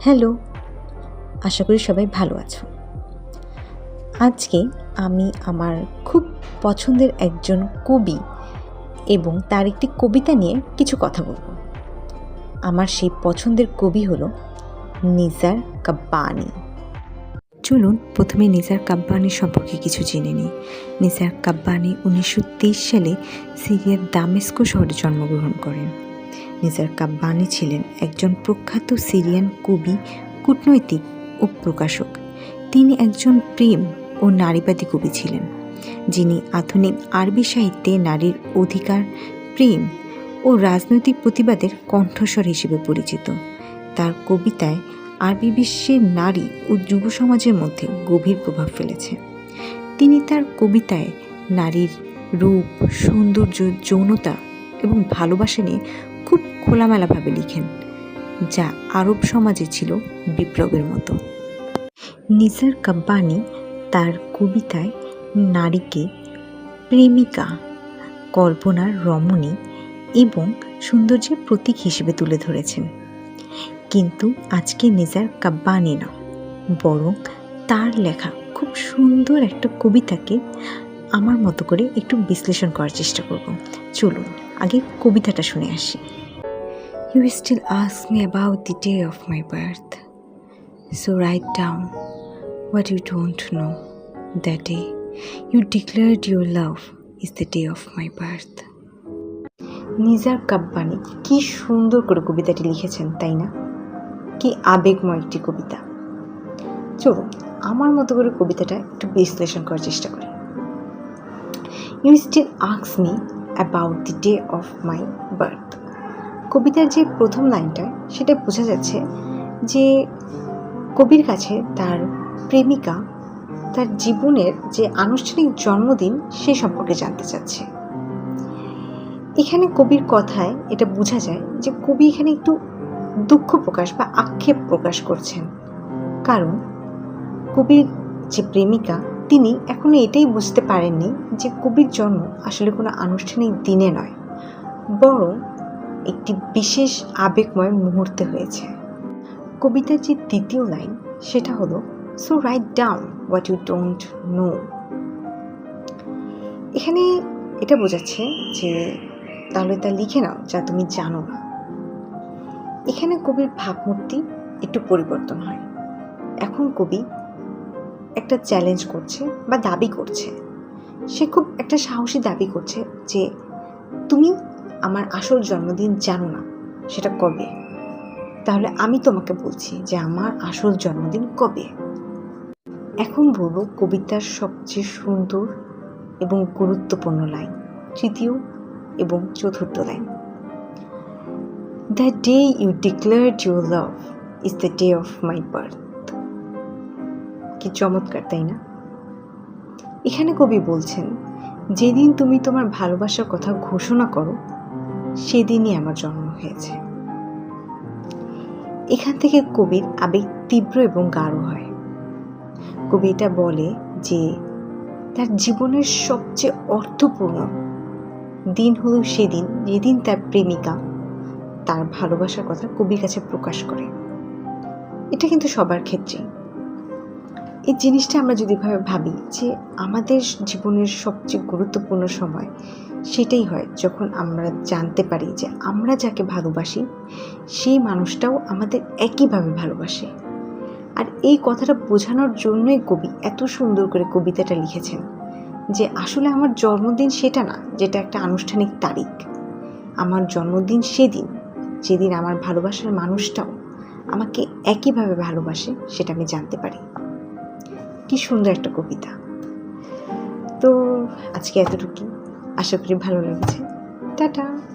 Hello, আশা করি সবাই ভালো আছো। আজকে আমি আমার খুব পছন্দের একজন কবি এবং তার একটি কবিতা নিয়ে কিছু কথা বলব। আমার সেই পছন্দের কবি হলো নিজার কাব্বানি। চলুন, প্রথমে নিজার কাব্বানি সম্পর্কে কিছু জেনে নিই। নিজার কাব্বানি উনিশশো তেইশ সালে সিরিয়ার দামেস্কো শহরে জন্মগ্রহণ করেন। নিজার কাব্বানি ছিলেন একজন প্রখ্যাত সিরিয়ান কবি, কূটনৈতিক ও প্রকাশক। তিনি একজন প্রেম ও নারীবাদী কবি ছিলেন, যিনি আধুনিক আরবি সাহিত্যে নারীর অধিকার, প্রেম ও রাজনৈতিক প্রতিবাদের কণ্ঠস্বর হিসেবে পরিচিত। তার কবিতায় আরবি বিশ্বের নারী ও যুব সমাজের মধ্যে গভীর প্রভাব ফেলেছে। তিনি তার কবিতায় নারীর রূপ, সৌন্দর্য, যৌনতা এবং ভালোবাসা নিয়ে খোলামেলাভাবে লিখেন, যা আরব সমাজে ছিল বিপ্লবের মতো। নিসার কাব্বানি তার কবিতায় নারীকে প্রেমিকা কল্পনার রমণী এবং সৌন্দর্যের প্রতীক হিসেবে তুলে ধরেছেন। কিন্তু আজকে নিজার কাব্বানি না, বরং তার লেখা খুব সুন্দর একটা কবিতাকে আমার মতো করে একটু বিশ্লেষণ করার চেষ্টা করব। চলুন, আগে কবিতাটা শুনে আসি। You still ask me about the day of my birth so write down what you don't know the day you declared your love is the day of my birth Nizar Qabbani কি সুন্দর করে কবিতাটি লিখেছেন, তাই না? কি আবেগময় একটি কবিতা। চলুন, আমার মতো করে কবিতাটা একটু বিশ্লেষণ করার চেষ্টা করি। You still আক্স me about the day of my birth কবিতার যে প্রথম লাইনটা, সেটা বোঝা যাচ্ছে যে কবির কাছে তার প্রেমিকা, তার জীবনের যে আনুষ্ঠানিক জন্মদিন, সে সম্পর্কে জানতে চাচ্ছে। এখানে কবির কথায় এটা বোঝা যায় যে কবি এখানে একটু দুঃখ প্রকাশ বা আক্ষেপ প্রকাশ করছেন। কারণ কবির যে প্রেমিকা, তিনি এখনও এটাই বুঝতে পারেননি যে কবির জন্ম আসলে কোনো আনুষ্ঠানিক দিনে নয়। বরং একটি বিশেষ আবেগময় মুহূর্তে হয়েছে। কবিতার যে দ্বিতীয় লাইন, সেটা হলো so write down what you don't know এখানে এটা বোঝাচ্ছে যে, তাহলে তা লিখে নাও যা তুমি জানো না। এখানে কবির ভাবমূর্তি একটু পরিবর্তন হয়। এখন কবি একটা চ্যালেঞ্জ করছে বা দাবি করছে। সে খুব একটা সাহসী দাবি করছে যে, তুমি আমার আসল জন্মদিন জানো না, সেটা কবে? তাহলে আমি তোমাকে বলছি যে আমার আসল জন্মদিন কবে? এখন বলব কবিতার সবচেয়ে সুন্দর এবং গুরুত্বপূর্ণ লাইন, তৃতীয় এবং চতুর্থ line. The day you declared your love is the day of my birth কি চমৎকার, তাই না? এখানে কবি বলছেন, যেদিন তুমি তোমার ভালোবাসার কথা ঘোষণা করো সেদিনই আমার জন্ম হয়েছে। এখান থেকে কবির আবেগ তীব্র এবং গাঢ় হয়। কবি এটা বলে যে, তার জীবনের সবচেয়ে অর্থপূর্ণ দিন হলো সেদিন যেদিন তার প্রেমিকা তার ভালোবাসার কথা কবির কাছে প্রকাশ করে। এটা কিন্তু সবার ক্ষেত্রেই। এই জিনিসটা আমরা যদি ভাবে ভাবি যে আমাদের জীবনের সবচেয়ে গুরুত্বপূর্ণ সময় সেটাই হয় যখন আমরা জানতে পারি যে আমরা যাকে ভালোবাসি, সেই মানুষটাও আমাদের একইভাবে ভালোবাসে। আর এই কথাটা বোঝানোর জন্যই কবি এত সুন্দর করে কবিতাটা লিখেছেন যে আসলে আমার জন্মদিন সেটা না, যেটা একটা আনুষ্ঠানিক তারিখ। আমার জন্মদিন সেদিন, যেদিন আমার ভালোবাসার মানুষটাও আমাকে একইভাবে ভালোবাসে, সেটা আমি জানতে পারি। কি সুন্দর একটা কবিতা। তো আজকে এতটুকু আশা করি ভালো লেগেছে। টাটা।